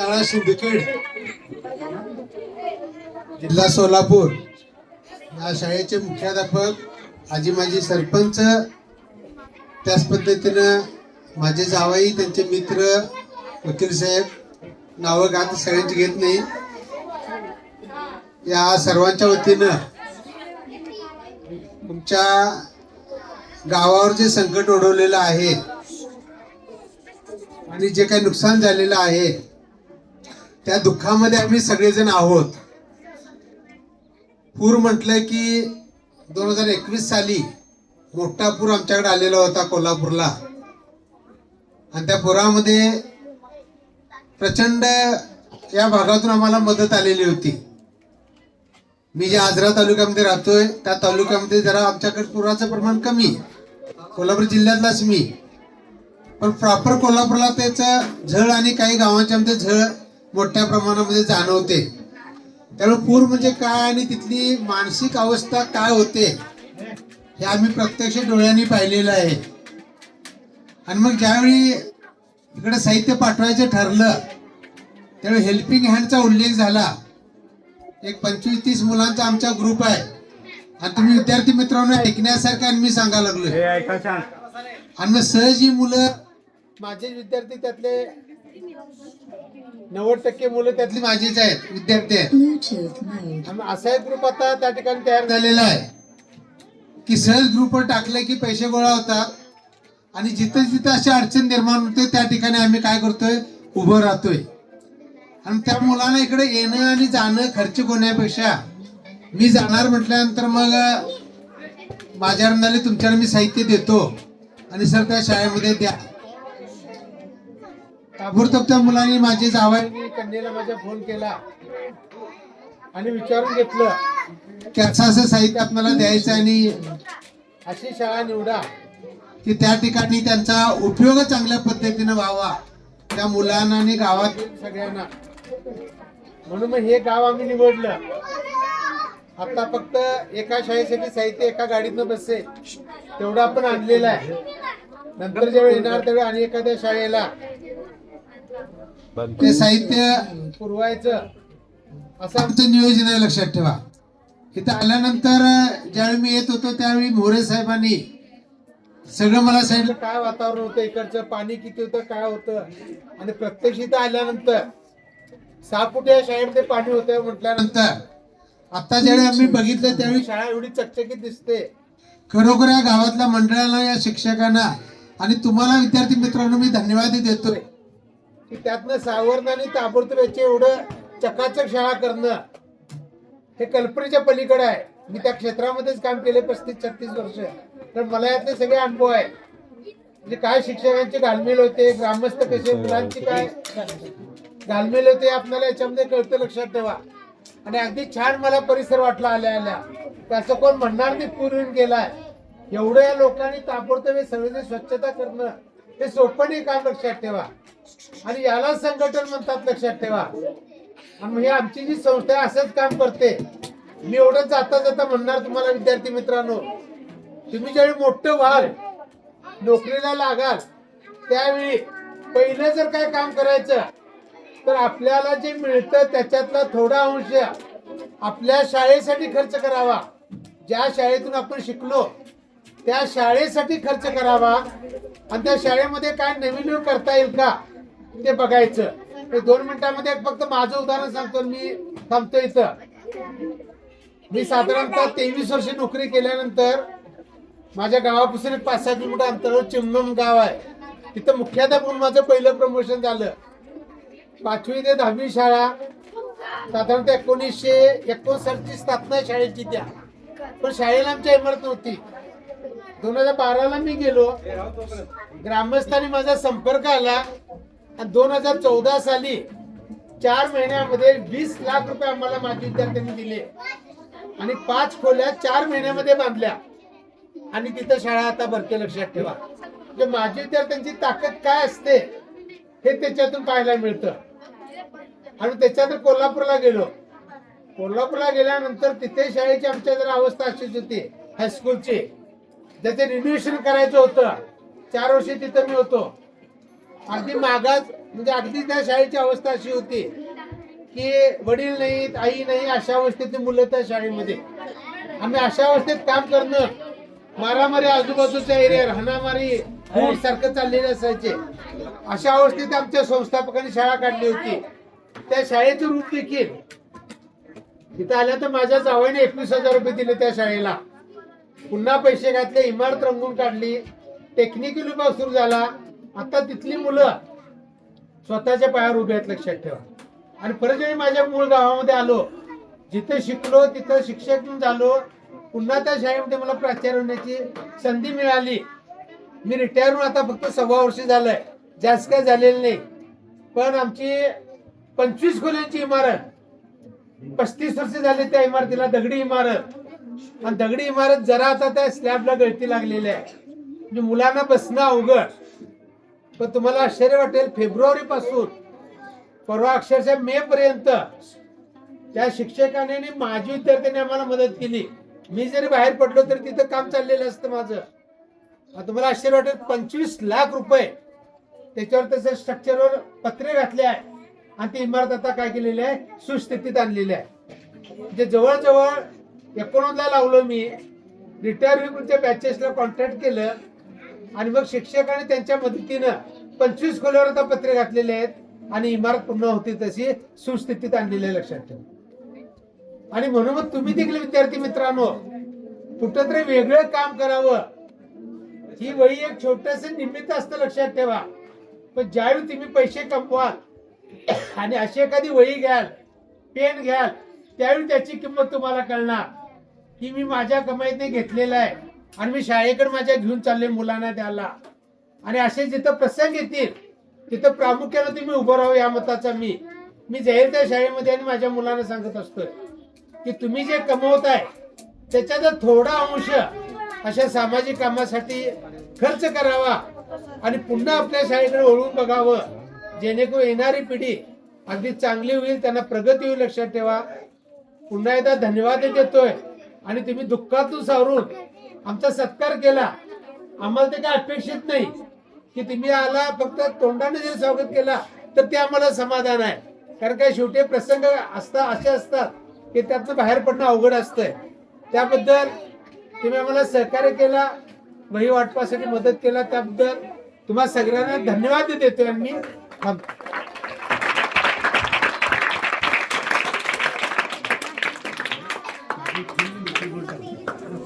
शाळा सिंदखेड जिल्हा सोलापूर. या शाळेचे मुख्याध्यापक आजी माजी सरपंच त्याच पद्धतीनं माझे जावाई त्यांचे मित्र वकील साहेब नावं गात सगळ्यांची घेत नाही. या सर्वांच्या वतीनं तुमच्या गावावर जे संकट ओढवलेलं आहे आणि जे काही नुकसान झालेलं आहे त्या दुःखामध्ये आम्ही सगळेजण आहोत. पूर म्हटलंय की दोन हजार एकवीस साली मोठा पूर आमच्याकडे आलेला होता कोल्हापूरला. आणि त्या पुरामध्ये प्रचंड या भागातून आम्हाला मदत आलेली होती. मी जे आजरा तालुक्यामध्ये राहतोय त्या तालुक्यामध्ये जरा आमच्याकडे पुराचं प्रमाण कमी. कोल्हापूर जिल्ह्यातलाच मी. पण प्रॉपर कोल्हापूरला त्याचं झळ आणि काही गावांच्या मध्ये झळ मोठ्या प्रमाणामध्ये जाणवते. त्यामुळे पूर म्हणजे काय आणि तिथली मानसिक अवस्था काय होते हे आम्ही प्रत्यक्ष डोळ्यांनी पाहिलेलं आहे. आणि मग ज्यावेळी इकडे साहित्य पाठवायचं ठरलं त्यावेळी हेल्पिंग हँडचा उल्लेख झाला. एक पंचवीस तीस मुलांचा आमचा ग्रुप आहे. आणि तुम्ही विद्यार्थी मित्रांनो ऐकण्यासारखं आणि मी सांगायला छान आणि मग सहज ही मुलं माझे विद्यार्थी त्यातले नव्वद टक्के मुलं त्यातली माझीच आहेत. विद्यार्थी आहेत. असा एक ग्रुप आता त्या ठिकाणी तयार झालेला आहे. की सहज ग्रुपवर टाकले की पैसे गोळा होतात. आणि जिथं जिथं अशी अडचण निर्माण होते त्या ठिकाणी आम्ही काय करतोय? उभं राहतोय. आणि त्या मुलांना इकडे येणं आणि जाणं खर्च होण्यापेक्षा मी जाणार म्हटल्यानंतर मग माझ्या तुमच्याकडे मी साहित्य देतो. आणि सर त्या शाळेमध्ये द्या. ताबडतोब त्या मुलांनी माझे जावाईने कन्येला माझ्या फोन केला आणि विचारून घेतलं त्याचं असं साहित्य आपल्याला द्यायचं आणि अशी शाळा निवडा की त्या ठिकाणी त्यांचा उपयोग चांगल्या पद्धतीनं व्हावा त्या मुलांना आणि गावात सगळ्यांना. म्हणून मग हे गाव आम्ही निवडलं. आता फक्त एका शाळेसाठी साहित्य एका गाडीतनं बसते तेवढं आपण आणलेलं आहे. नंतर जेव्हा येणार तेव्हा आणि एखाद्या शाळेला ते साहित्य पुरवायचं. असं आमचं नियोजन आहे लक्षात ठेवा. इथं आल्यानंतर ज्यावेळी मी येत होतो त्यावेळी मोरे साहेबांनी सगळं मला सांगितलं काय वातावरण होतं? इकडचं पाणी किती होतं? काय होतं? आणि प्रत्यक्ष इथं आल्यानंतर सहा फुट या शाळेमध्ये पाणी होतं म्हटल्यानंतर आता ज्यावेळी आम्ही बघितलं त्यावेळी शाळा एवढी चकचकीत दिसते. खरोखर या गावातल्या मंडळाला या शिक्षकांना आणि तुम्हाला विद्यार्थी मित्रांनो मी धन्यवाद देतोय. की त्यातनं सावरणं आणि ताबडतोब याचे एवढं चकाचक शाळा करणं हे कल्पनेच्या पलीकडे आहे. मी त्या क्षेत्रामध्येच काम केले पस्तीस छत्तीस वर्ष. तर मला यातले सगळे अनुभव आहे म्हणजे काय शिक्षकांची घालमेल होते ग्रामस्थ कसे मुलांची काय? घालमेल होते आपल्याला याच्यामध्ये कळतं लक्षात ठेवा. आणि अगदी छान मला परिसर वाटला आल्या आल्या. त्याचं कोण म्हणणार नाही पुरून गेलाय. एवढ्या लोकांनी ताबडतोब सगळे स्वच्छता करणं हे सोपं नाही काम लक्षात ठेवा? आणि याला संघटन म्हणतात लक्षात ठेवा. आणि ही आमची जी संस्था आहे असंच काम करते. मी एवढं जाता जाता म्हणणार तुम्हाला विद्यार्थी मित्रांनो. तुम्ही ज्यावेळी मोठं व्हाल नोकरीला लागाल त्यावेळी पहिलं जर काय काम करायचं तर आपल्याला जे मिळतं त्याच्यातला थोडा अंश आपल्या शाळेसाठी खर्च करावा. ज्या शाळेतून आपण शिकलो त्या शाळेसाठी खर्च करावा. आणि त्या शाळेमध्ये काय नवीन करता येईल का? ते बघायचं. ते दोन मिनिटांमध्ये फक्त माझं उदाहरण सांगतो. मी थांबतो इथं. मी साधारणतः तेवीस वर्ष नोकरी केल्यानंतर माझ्या गावापासून एक पाच सहा किलोमीटर अंतरावर चिमगम गाव आहे. तिथं मुख्याध्यापक म्हणून माझं पहिलं प्रमोशन झालं. पाचवी ते दहावी शाळा साधारणतः एकोणीसशे एकोणसाठची स्थापना शाळेची त्या. पण शाळेला आमच्या इमारत नव्हती. दोन हजार बाराला मी गेलो. ग्रामस्थांनी माझा संपर्क आला. आणि दोन हजार चौदा साली चार महिन्यामध्ये वीस लाख रुपये आम्हाला माझ्या विद्यार्थ्यांनी दिले. आणि पाच खोल्या चार महिन्यामध्ये बांधल्या. आणि तिथं शाळा आता भरते लक्षात ठेवा. म्हणजे माझ्या विद्यार्थ्यांची ताकद काय असते हे त्याच्यातून पाहायला मिळतं. आणि त्याच्यानंतर कोल्हापूरला गेलो. कोल्हापूरला गेल्यानंतर तिथे शाळेची आमच्या जरा अवस्था अशीच होती हायस्कूलची ज्याचं रिन्युएशन करायचं होतं चार वर्ष तिथं मी होतो. अगदी मागास म्हणजे अगदी त्या शाळेची अवस्था अशी होती की वडील नाहीत आई नाही अशा अवस्थेतली मुलं त्या शाळेमध्ये. आम्ही अशा अवस्थेत काम करणं मारामारी आजूबाजूच्या एरिया हाणामारी सारखं चाललेले असायचे. अशा अवस्थेत आमच्या संस्थापकांनी शाळा काढली होती. त्या शाळेचं रूप देखील तिथं आल्या तर माझ्या जावयाने एकवीस हजार रुपये दिले त्या शाळेला. पुन्हा पैसे घातले इमारत रंगून काढली. टेक्निकल विभाग सुरू झाला. आता तिथली मुलं स्वतःच्या पायावर उभे आहेत लक्षात ठेवा. आणि परत जेव्हा माझ्या मूळ गावामध्ये आलो जिथे शिकलो तिथं शिक्षक झालो पुन्हा त्या शाळेमध्ये मला प्राचार्य होण्याची संधी मिळाली. मी रिटायर होऊन आता फक्त सव्वा वर्ष झालंय. जास्त काय झालेलं नाही. पण आमची पंचवीस खोल्यांची इमारत पस्तीस वर्ष झाले त्या इमारतीला दगडी इमारत. आणि दगडी इमारत जरा आता त्या स्लॅबला गळती लागलेली आहे. म्हणजे मुलांना बसणं अवघड. पण तुम्हाला आश्चर्य वाटेल फेब्रुवारी पासून परवा अक्षरशः मे पर्यंत त्या शिक्षकाने आणि माझी विद्यार्थ्यांनी आम्हाला मदत केली. मी जरी बाहेर पडलो तरी तिथं काम चाललेलं असतं माझं. तुम्हाला आश्चर्य वाटेल पंचवीस लाख रुपये त्याच्यावर त्याच्या स्ट्रक्चरवर पत्रे घातले आहे. आणि ती इमारत आता काय केलेली आहे? सुस्थितीत आणलेली आहे. म्हणजे जवळजवळ एकोणला लावलो मी. रिटायरमेंटच्या बॅचेसला कॉन्ट्रॅक्ट केलं. आणि मग शिक्षकाने त्यांच्या मदतीनं पंचवीस खोल्यावर आता पत्रे घातलेले आहेत. आणि इमारत पूर्ण होती तशी सुस्थितीत आणलेली आहे लक्षात ठेवा. आणि म्हणून मग तुम्ही देखील विद्यार्थी मित्रांनो कुठं तरी वेगळं काम करावं. ही वही एक छोटस निमित्त असतं लक्षात ठेवा. पण ज्यावेळी तुम्ही पैसे कमवाल आणि अशी एखादी वही घ्याल पेन घ्याल त्यावेळी त्याची किंमत तुम्हाला कळणार. की मी माझ्या कमाईतने घेतलेलं आहे. आणि मी शाळेकडे माझ्या घेऊन चालले मुलांना द्यायला. आणि असे जिथं प्रसंग येतील तिथं प्रामुख्यानं तुम्ही उभं राहू या मताचा मी. मी जाईल त्या शाळेमध्ये आणि माझ्या मुलांना सांगत असतोय की तुम्ही जे कमवताय त्याच्याचा थोडा अंश अशा सामाजिक कामासाठी खर्च करावा आणि पुन्हा आपल्या शाळेकडे वळून बघावं. जेणेकरून येणारी पिढी अगदी चांगली होईल त्यांना प्रगती होईल लक्षात ठेवा. पुन्हा एकदा धन्यवाद देतोय. आणि तुम्ही दुःखातून सावरून आमचा सत्कार केला. आम्हाला ते काय अपेक्षित नाही की तुम्ही आला फक्त तोंडाने जरी स्वागत केला तर ते आम्हाला समाधान आहे. कारण काय शेवटी प्रसंग असतात असे असतात की त्यातनं बाहेर पडणं अवघड असतंय. त्याबद्दल तुम्ही आम्हाला सहकार्य केला वही वाटपासाठी मदत केला. त्याबद्दल तुम्हाला सगळ्यांना धन्यवाद देतोय आम्ही. मी थांबतो